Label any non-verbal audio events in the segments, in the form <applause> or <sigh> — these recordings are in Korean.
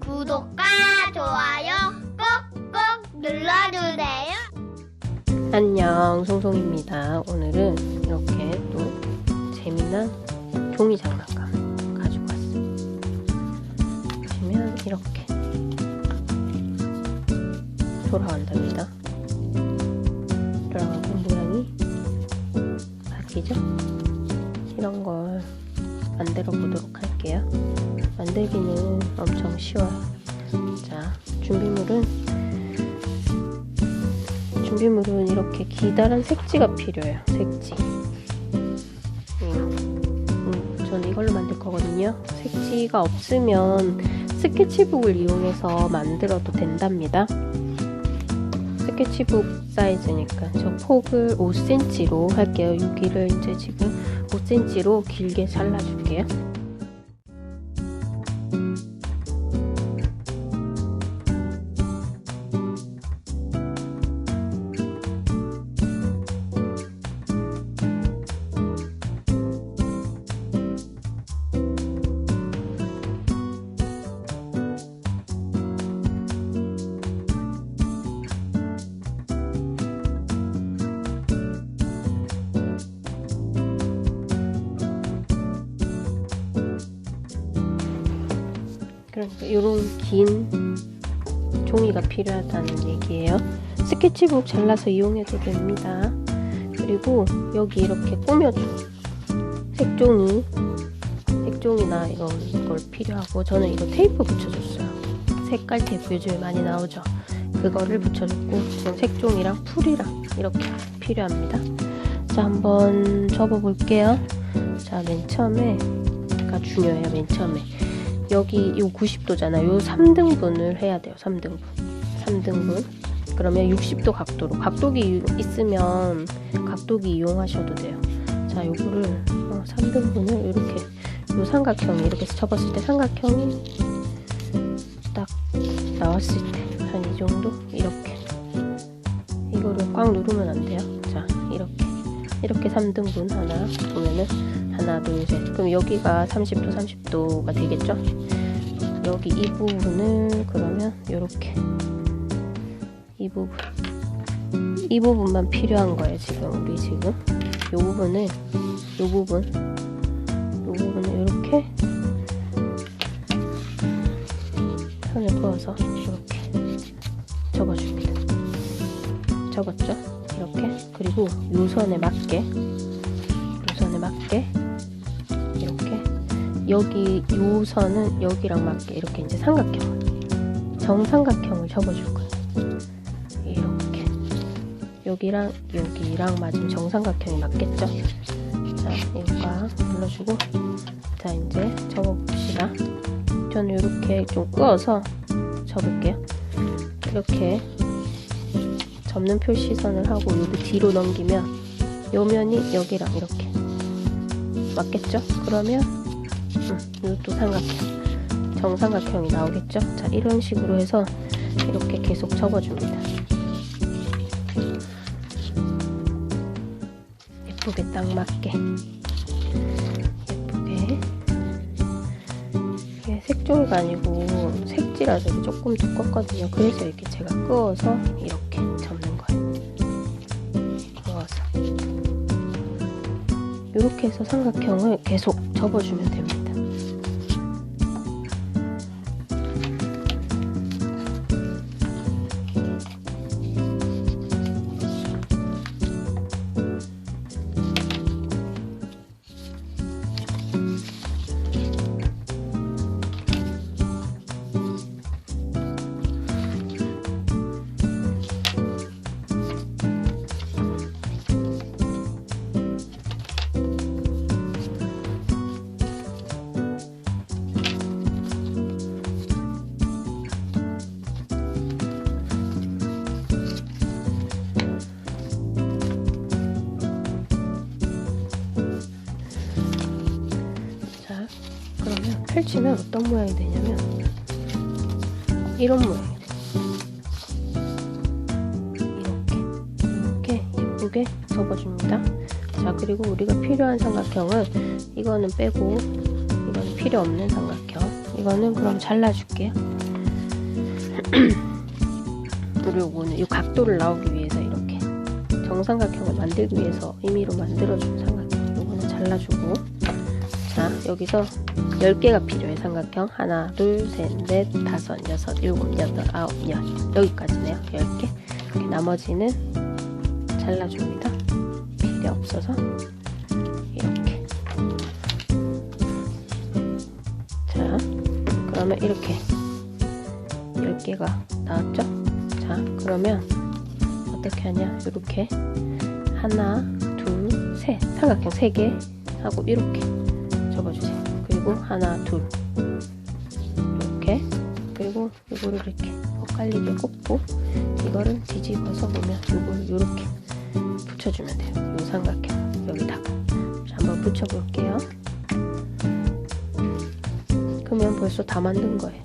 구독과 좋아요 꼭꼭 눌러주세요. 안녕 송송입니다. 오늘은 이렇게 또 재미난 종이 장난감 가지고 왔어요 보시면 이렇게 돌아간답니다. 돌아가고 모양이 바뀌죠 만들어 보도록 할게요 만들기는 엄청 쉬워요 자 준비물은 준비물은 이렇게 기다란 색지가 필요해요. 색지. 음, 음, 저는 이걸로 만들 거거든요. 색지가 없으면 스케치북을 이용해서 만들어도 된답니다. 스케치북 사이즈니까 저 폭을 5cm로 할게요. 여기를 이제 지금 5cm로 길게 잘라줄게요. 그러니까 이런 긴 종이가 필요하다는 얘기예요. 스케치북 잘라서 이용해도 됩니다. 그리고 여기 이렇게 꾸며줘. 색종이, 색종이나 이런 걸 필요하고 저는 이거 테이프 붙여줬어요. 색깔 테이프 요즘에 많이 나오죠. 그거를 붙여줬고 지금 색종이랑 풀이랑 이렇게 필요합니다. 자 한번 접어볼게요. 자 맨 처음에가 중요해요. 맨 처음에 여기 요 90도잖아. 요 3등분을 해야 돼요. 3등분. 3등분. 그러면 60도 각도로. 각도기 있으면 각도기 이용하셔도 돼요. 자, 요거를 어, 3등분을 이렇게 요 삼각형이 이렇게 접었을 때 삼각형이 딱 나왔을 때 한 이 정도 이렇게 이거를 꽉 누르면 안 돼요. 자, 이렇게 이렇게 3등분 하나 보면은 하나 둘셋. 그럼 여기가 30도 30도가 되겠죠? 여기 이 부분을 그러면 이렇게. 이 부분. 이 부분만 필요한 거예요 지금 우리 지금. 이 부분을 이 부분. 이 부분을 이렇게 선을 그어서 이렇게 접어줍니다. 접었죠? 이렇게. 그리고 요 선에 맞게. 요 선에 맞게. 이렇게. 여기 요 선은 여기랑 맞게. 이렇게 이제 삼각형. 정삼각형을 접어줄 거예요. 이렇게. 여기랑 여기랑 맞으면 정삼각형이 맞겠죠? 자 이거가 눌러주고 자 이제 접어봅시다. 저는 이렇게 좀 끄어서 접을게요. 이렇게 접는 표시선을 하고 여기 뒤로 넘기면 요 면이 여기랑 이렇게. 맞겠죠? 그러면 음, 이것도 삼각형. 정삼각형이 나오겠죠? 자 이런 식으로 해서 이렇게 계속 접어줍니다. 예쁘게 딱 맞게. 예쁘게. 이게 색종이가 아니고 색지라서 조금 두껍거든요. 그래서 이렇게 제가 끄어서 이렇게 이렇게 해서 삼각형을 계속 접어주면 됩니다. 펼치면 어떤 모양이 되냐면 이런 모양이 돼요. 이렇게 이렇게 예쁘게 접어줍니다. 자자 그리고 우리가 필요한 삼각형은 이거는 빼고 이거는 필요 없는 삼각형 이거는 그럼 잘라줄게요 <clears throat> 그리고 이 각도를 나오기 위해서 이렇게 정삼각형을 만들기 위해서 임의로 만들어준 삼각형 이거는 잘라주고 자 여기서 10개가 필요해. 삼각형. 하나 둘셋넷 다섯 여섯 일곱 여덟 아홉 열. 여기까지네요. 10개. 이렇게 나머지는 잘라줍니다. 필요 없어서. 이렇게. 자 그러면 이렇게 10개가 나왔죠? 자 그러면 어떻게 하냐? 이렇게 하나 둘 셋. 삼각형 3개 하고 이렇게 그리고 하나 둘. 이렇게. 그리고 이거를 이렇게 엇갈리게 꽂고 이거를 뒤집어서 보면 이걸 이렇게 붙여주면 돼요. 이 삼각형 여기다가. 자, 한번 붙여볼게요. 그러면 벌써 다 만든 거예요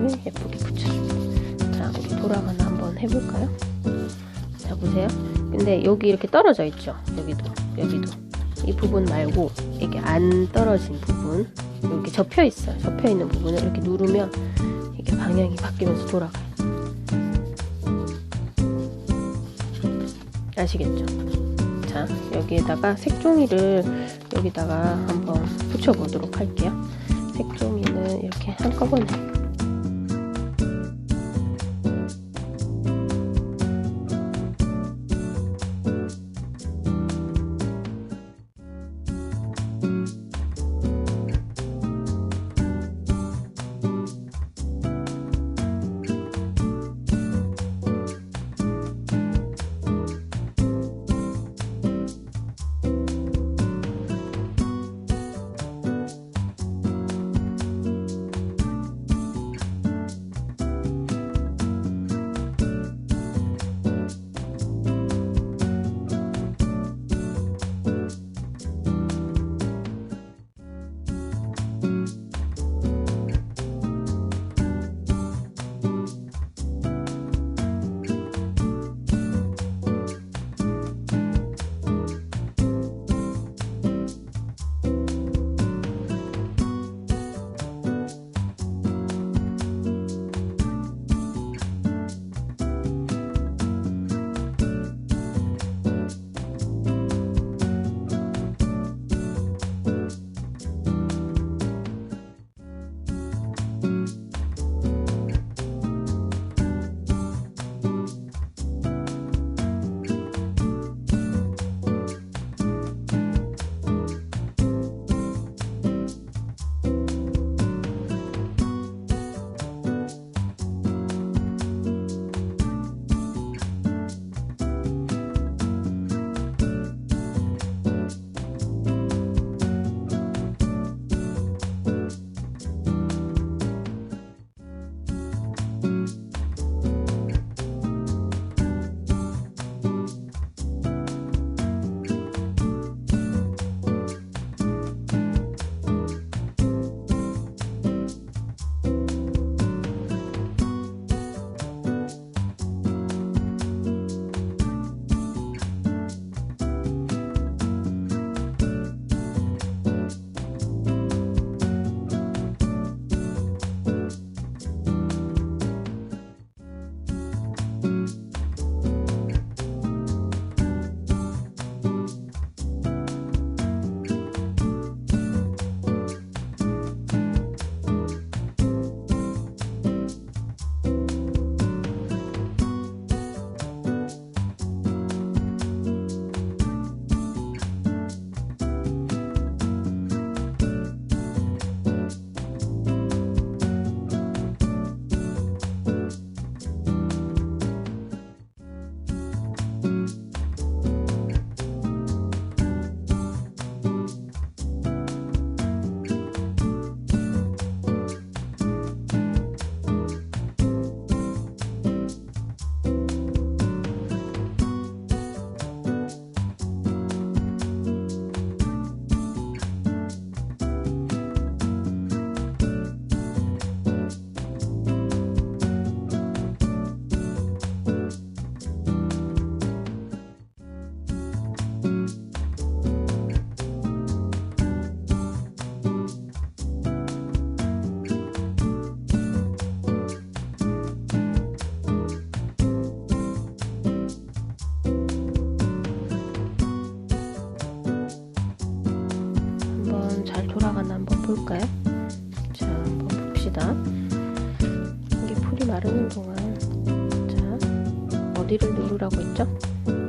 삼각형을 예쁘게 붙여줍니다. 자, 우리 돌아가나 한번 해볼까요? 자, 보세요. 근데 여기 이렇게 떨어져 있죠? 여기도, 여기도. 이 부분 말고, 이게 안 떨어진 부분, 이렇게 접혀 있어요. 접혀 있는 부분을 이렇게 누르면 이게 방향이 바뀌면서 돌아가요. 아시겠죠? 자, 여기에다가 색종이를 여기다가 한번 붙여보도록 할게요. 색종이는 이렇게 한꺼번에 볼까요? 자, 한번 봅시다. 이게 풀이 마르는 동안 자, 어디를 누르라고 했죠?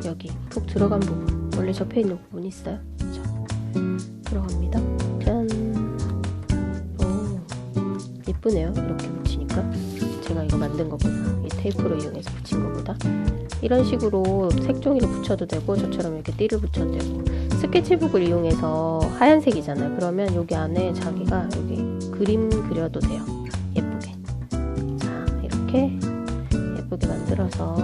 여기 푹 들어간 부분 원래 접해 있는 부분 있어요. 자, 들어갑니다. 짠! 오, 예쁘네요. 이렇게 붙이니까. 제가 이거 만든 거보다 이 테이프로 이용해서 붙인 거보다 이런 식으로 색종이를 붙여도 되고 저처럼 이렇게 띠를 붙여도 되고 스케치북을 이용해서 하얀색이잖아요. 그러면 여기 안에 자기가 여기 그림 그려도 돼요. 예쁘게. 자, 이렇게 예쁘게 만들어서